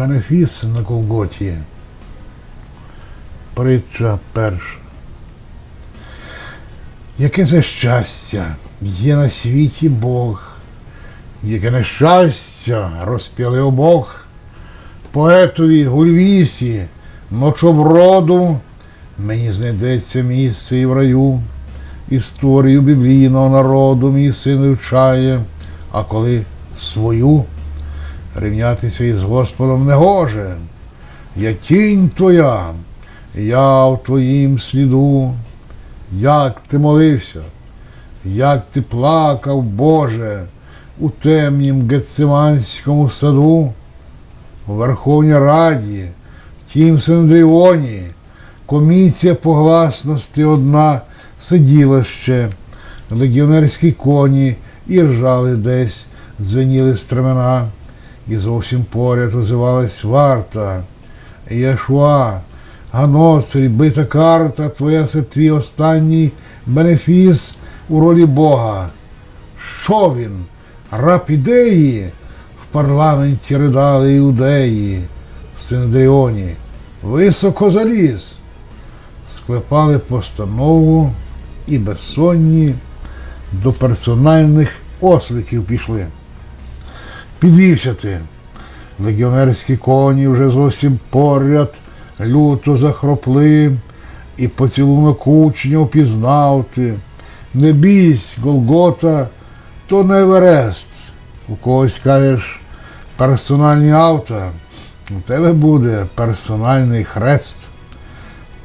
Бенефіс на Колготі. Притча перша. Яке це щастя є на світі Бог, яке нещастя! Розп'яли обох, поетові гульвісі, ночоброду, мені знайдеться місце і в раю, історію біблійного народу мій син вивчає, а коли свою рівнятися із Господом не гоже. Я тінь твоя, я в твоїм сліду. Як ти молився, як ти плакав, Боже, у темнім Гециманському саду, у Верховній Раді, в тім Синдріоні, комісія погласності одна сиділа ще, легіонерські коні і ржали десь, дзвеніли стремена, і зовсім поряд озивалась варта. Єшуа, Ганоцарі, бита карта, твоя це твій останній бенефіс у ролі Бога. Що він? Раб ідеї? В парламенті ридали іудеї, в Синдріоні. Високо заліз. Склепали постанову і безсонні до персональних осликів пішли. Підвівся ти. Легіонерські коні вже зовсім поряд люто захропли, і поцілунок учня впізнав ти. Не бійсь, Голгота, то не Еверест. У когось кажеш персональні авто, у тебе буде персональний хрест.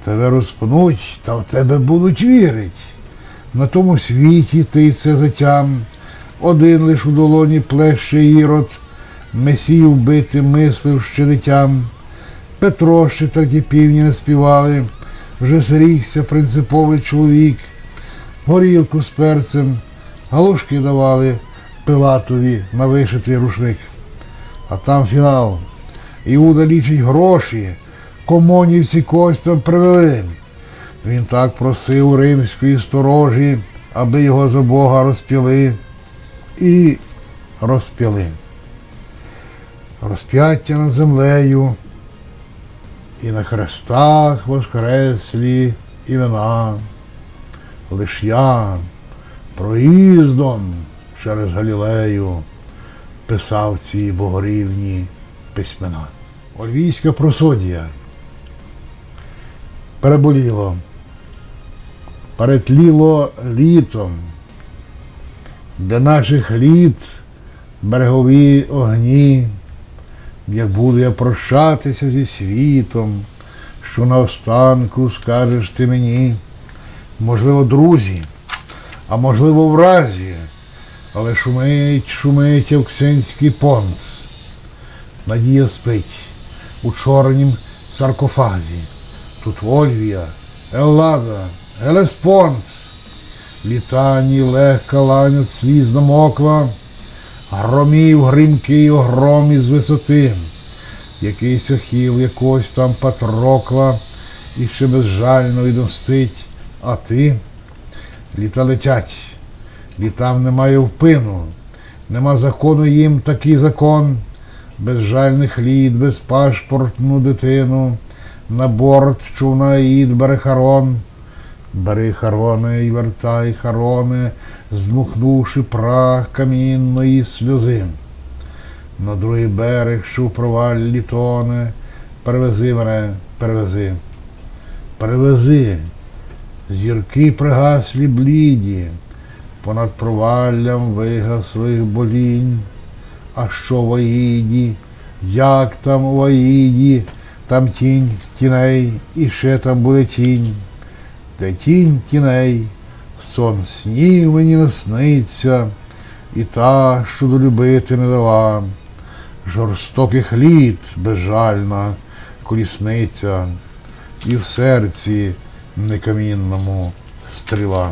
Тебе розпнуть, та в тебе будуть вірить. На тому світі ти це затям, один лиш у долоні плеще ірод, Месію вбити мислив ще дитям. Петро ще такі півні не співали, вже зрікся принциповий чоловік, горілку з перцем, галушки давали Пилатові на вишитий рушник. А там фінал. Іуда лічить гроші, комонівці когось там привели. Він так просив римської сторожі, аби його за Бога розп'яли. І розп'яли. Розп'яття над землею, і на хрестах воскреслі імена. Лиш я проїздом через Галілею писав ці богорівні письмена. Ольвійська просодія переболіло, перетліло літом, для наших літ берегові огні. Як буду я прощатися зі світом, що наостанку скажеш ти мені, можливо, друзі, а можливо, вразі, але шумить, шумить Евксенський понт. Надія спить у чорнім саркофазі. Тут Ольвія, Еллада, Елеспонт. Літані легка ланять сліз намокла, громів гримкий огром із висоти, якийсь охіл якогось там Патрокла і ще безжально відомстить. А ти? Літа летять, літам немає впину, нема закону їм такий закон, безжальних літ, безпашпортну дитину, на борт човна Аїд бере Харон. Бери хароне і вертай хароне, здмухнувши прах камінної сльози. На другий берег, що в проваллі тоне, перевези мене, перевези, перевези, зірки пригаслі бліді, понад проваллям вигаслих болінь. А що в Аїді, як там у Аїді, там тінь тіней, і ще там буде тінь де тінь тіней, сон снів мені насниться, і та, що долюбити не дала, жорстоких літ безжальна колісниця, і в серці некамінному стріла.